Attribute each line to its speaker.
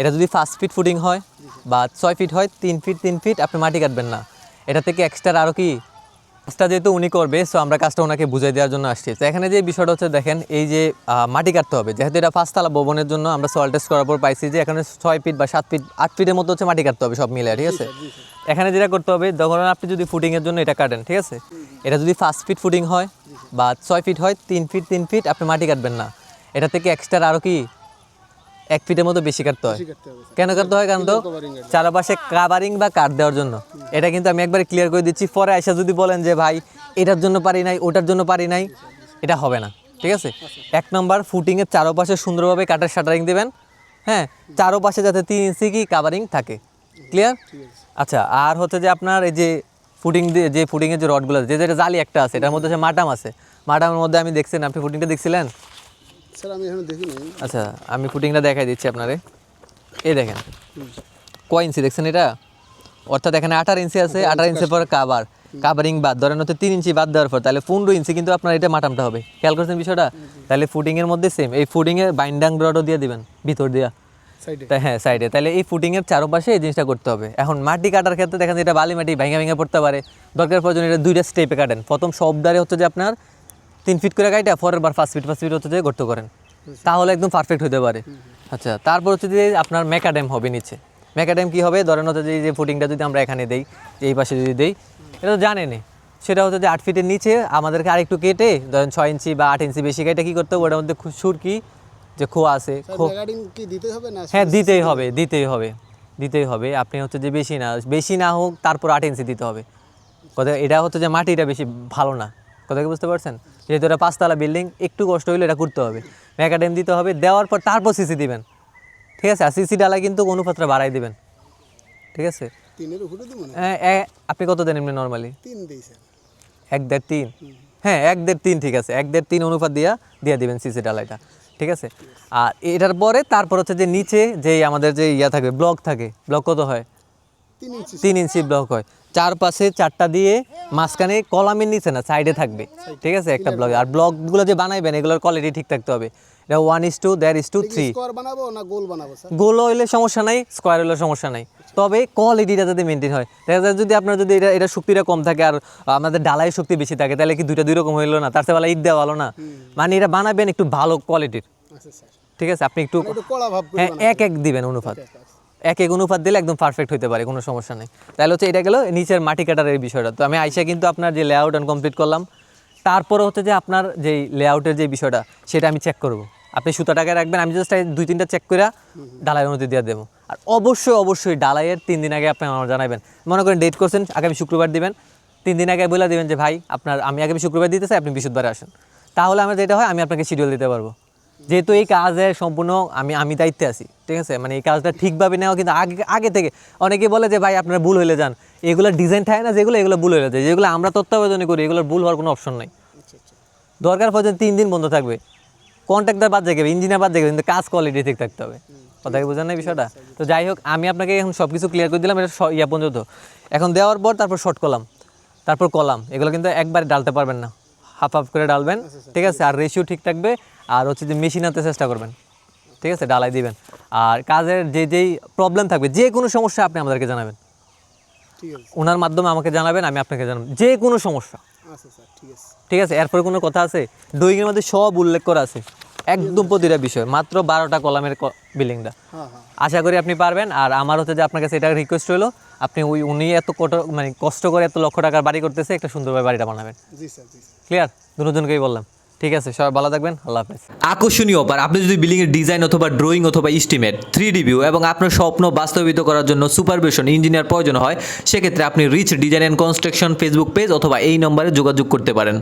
Speaker 1: এটা যদি পাঁচ ফিট ফুটিং হয় বা ছয় ফিট হয় তিন ফিট তিন ফিট আপনি মাটি কাটবেন না। এটা থেকে এক্সট্রা আরও কি? কাজটা যেহেতু উনি করবে সো আমরা কাজটা ওনাকে বুঝাই দেওয়ার জন্য আসছি। তো এখানে যে বিষয়টা হচ্ছে দেখেন এই যে মাটি কাটতে হবে। যেহেতু এটা পাঁচতলা ভবনের জন্য আমরা সয়েল টেস্ট করার পর পাইছি যে এখানে ছয় ফিট বা সাত ফিট আট ফিটের মতো হচ্ছে মাটি কাটতে হবে সব মিলে ঠিক আছে? এখানে যেটা করতে হবে ধরুন আপনি যদি ফুটিংয়ের জন্য এটা কাটেন ঠিক আছে? এটা যদি পাঁচ ফিট ফুটিং হয় বা ছয় ফিট হয় তিন ফিট তিন ফিট আপনি মাটি কাটবেন না। এটা থেকে এক্সট্রা আরও কি? এক ফিটের মতো বেশি কাটতে হয়। কেন কাটতে হয় কারণ তো? চারপাশে কাভারিং বা কাট দেওয়ার জন্য। এটা কিন্তু আমি একবারে ক্লিয়ার করে দিচ্ছি। পরে আইসা যদি বলেন যে ভাই এটার জন্য পারি নাই ওটার জন্য পারি নাই এটা হবে না। ঠিক আছে? এক নম্বর ফুটিংয়ের চারপাশে সুন্দরভাবে কাঠের শাটারিং দেবেন। হ্যাঁ চারপাশে যাতে তিন ইঞ্চি কি কাভারিং থাকে। ক্লিয়ার আচ্ছা আর হচ্ছে যে আপনার এই যে ফুটিং দিয়ে যে ফুটিংয়ের যে রডগুলো আছে যে যেটা জালি একটা আছে এটার মধ্যে হচ্ছে মাটাম আছে মাটামের মধ্যে আমি দেখছেন আপনি ফুটিংটা দেখছিলেন?
Speaker 2: স্যার আমি এখানে
Speaker 1: আচ্ছা আমি ফুটিংটা দেখাই দিচ্ছি আপনারে। এই দেখেন কয় ইঞ্চি দেখছেন এটা? অর্থাৎ এখানে আঠারো ইঞ্চি আছে আঠারো ইঞ্চি পর কাবার কাভারিং বাদ। ধরেন হচ্ছে তিন ইঞ্চি বাদ দেওয়ার পর তাহলে পনেরো ইঞ্চি কিন্তু আপনার এটা মাটামটা হবে। খেয়াল করছেন বিষয়টা? তাহলে ফুটিংয়ের মধ্যে সেম এই ফুটিংয়ের বাইন্ডাং রডও দিয়ে দিবেন ভিতর দিয়া। হ্যাঁ সাইডে তাহলে এই ফুটিংয়ের চারপাশে এই জিনিসটা করতে হবে। এখন মাটি কাটার ক্ষেত্রে দেখেন এটা বালি মাটি ভেঙে ভেঙে পড়তে পারে। দরকার প্রয়োজন এটা দুইটা স্টেপে কাটেন। প্রথম সব সবদারে হচ্ছে যে আপনার তিন ফিট করে কাটা পরের বার পাঁচ ফিট পাঁচ ফিট হচ্ছে যে গর্ত করেন। তাহলে একদম পারফেক্ট হতে পারে। আচ্ছা তারপর হচ্ছে যে আপনার ম্যাকাডেম হবে নিচে। ম্যাকাডেম কি হবে? ধরেন হচ্ছে যে ফুটিংটা যদি আমরা এখানে দেই এই পাশে যদি দেই এটা তো জানেনই সেটা হচ্ছে যে আট ফিটের নিচে আমাদেরকে আরেকটু কেটে ধরেন ছয় ইঞ্চি বা আট ইঞ্চি বেশি কেটে কী করতে হবে? ওটার মধ্যে সুরকি যে খোয়া আছে হ্যাঁ দিতেই হবে দিতেই হবে দিতেই হবে। আপনি হচ্ছে যে বেশি না বেশি না হোক তারপর আট ইঞ্চি দিতে হবে। কথা এটা হচ্ছে যে মাটিটা বেশি ভালো না। কথা কি বুঝতে পারছেন? যেহেতু এটা পাঁচতলা বিল্ডিং একটু কষ্ট হলে এটা করতে হবে। ম্যাকাডেম দিতে হবে দেওয়ার পর তারপর সিসি দিবেন। ঠিক আছে? আর সিসি ডালা কিন্তু অনুপাতটা বাড়াই দিবেন। ঠিক আছে? হ্যাঁ, আপনি কত দেন এমনি নর্মালি এক দেড় তিন? হ্যাঁ এক দেড় তিন ঠিক আছে। এক দেড় তিন অনুপাত দিয়া দিয়ে দিবেন সিসি ডালাইটা ঠিক আছে? আর এটার পরে তারপর হচ্ছে যে নিচে যে আমাদের যে ইয়া থাকবে ব্লক থাকে ব্লক কত হয়?
Speaker 2: তিন ইঞ্চি।
Speaker 1: ব্লক হয়। চারপাশে চারটা দিয়ে মাঝখানে কলামের নিচে না সাইডে থাকবে। ঠিক আছে? একটা ব্লক আর ব্লকগুলো যে বানাইবেন এগুলোর কোয়ালিটি ঠিক থাকতে হবে। এটা one is two is two three
Speaker 2: goal
Speaker 1: হইলে সমস্যা নাই স্কোয়ার হইলে সমস্যা নাই। তবে কোয়ালিটিটা যাতে মেনটেন হয়। দেখা যায় যদি আপনার যদি এটা এটা শক্তিটা কম থাকে আর আমাদের ডালাই শক্তি বেশি থাকে তাহলে কি দুইটা দুই রকম হইল না? তার ঈদ দেওয়া ভালো না। মানে এটা বানাবেন একটু ভালো কোয়ালিটির
Speaker 2: আচ্ছা
Speaker 1: ঠিক আছে? আপনি একটু
Speaker 2: করে
Speaker 1: হ্যাঁ এক এক দিবেন অনুপাত। এক এক অনুপাত দিলে একদম পারফেক্ট হতে পারে, কোনো সমস্যা নেই। তাহলে হচ্ছে এটা গেল নিচের মাটি কাটার বিষয়টা। তো আমি আইসা কিন্তু আপনার যে লেআউট অ্যান্ড কমপ্লিট করলাম, তারপরে হচ্ছে যে আপনার যেই লেআউটের যে বিষয়টা, সেটা আমি চেক করব। আপনি সুতাটাকে রাখবেন, আমি জাস্ট দুই তিনটা চেক করে ডালাই অনুমতি দিয়ে দেবো। আর অবশ্যই অবশ্যই ডালাইয়ের তিন দিন আগে আপনি আমার জানাবেন মনে করেন ডেট করছেন, আগামী শুক্রবার দিবেন, তিন দিন আগে বলে দিবেন যে, ভাই, আপনার আমি আগামী শুক্রবার দিতে চাই, আপনি বৃহস্পতিবার আসেন। তাহলে আমার যেটা হয়, আমি আপনাকে শিডিউল দিতে পারব। যেহেতু এই কাজের সম্পূর্ণ আমি আমি দায়িত্বে আছি ঠিক আছে? মানে এই কাজটা ঠিকভাবে নেওয়া কিন্তু আগে আগে থেকে অনেকে বলে যে ভাই আপনারা ভুল হইলে যান। এগুলো ডিজাইন থাকে না যেগুলো এগুলো ভুল হয়ে যায়। যেগুলো আমরা তত্ত্বাবধানে করি এগুলোর ভুল হওয়ার কোনো অপশন নাই।
Speaker 2: আচ্ছা আচ্ছা।
Speaker 1: দরকার পর্যন্ত তিন দিন বন্ধ থাকবে। কন্ট্রাক্টর বাদ যাবে ইঞ্জিনিয়ার বাদ যাবে কিন্তু কাজ কোয়ালিটি ঠিক থাকতে হবে। কথা কি বোঝেন না বিষয়টা? তো যাই হোক আমি আপনাকে এখন সব কিছু ক্লিয়ার করে দিলাম এটা ইয়া পর্যন্ত। এখন দেওয়ার পর তারপর শর্ট কলাম তারপর কলাম এগুলো কিন্তু একবারে ডালতে পারবেন না। হাফ হাফ করে ডালবেন ঠিক আছে? আর রেশিও ঠিক থাকবে। আর হচ্ছে যে মেশিন আনতে চেষ্টা করবেন। ঠিক আছে? ডালাই দিবেন। আর কাজের যে যেই প্রবলেম থাকবে যে কোনো সমস্যা আপনি আমাদেরকে জানাবেন। ওনার মাধ্যমে আমাকে জানাবেন আমি আপনাকে জানাব যে কোনো সমস্যা।
Speaker 2: আচ্ছা ঠিক আছে।
Speaker 1: এরপরে কোনো কথা আছে? ড্রয়িংয়ের মধ্যে সব উল্লেখ করা আছে। একদম প্রতিটা বিষয়। মাত্র বারোটা কলামের বিল্ডিংটা
Speaker 2: হ্যাঁ হ্যাঁ।
Speaker 1: আশা করি আপনি পারবেন। আর আমার হচ্ছে যে আপনার কাছে এটা রিকোয়েস্ট হলো আপনি ওই উনি এত কত মানে কষ্ট করে এত লক্ষ টাকার বাড়ি করতেছে একটা সুন্দরভাবে বাড়িটা বানাবেন।
Speaker 2: জি স্যার
Speaker 1: ক্লিয়ার দুজনকেই বললাম। ঠিক আছে, সবাই ভালো থাকবেন, আল্লাহ হাফেজ। আকর্ষণীয় অফার আপনি যদি বিল্ডিং এর ডিজাইন অথবা ড্রয়িং অথবা ইস্টিমেট থ্রি ভিউ এবং আপনার স্বপ্ন বাস্তবিত করার জন্য সুপারভিশন ইঞ্জিনিয়ার প্রয়োজন হয়, সেক্ষেত্রে আপনি reach design and construction Facebook page অথবা এই নম্বরে যোগাযোগ করতে পারেন।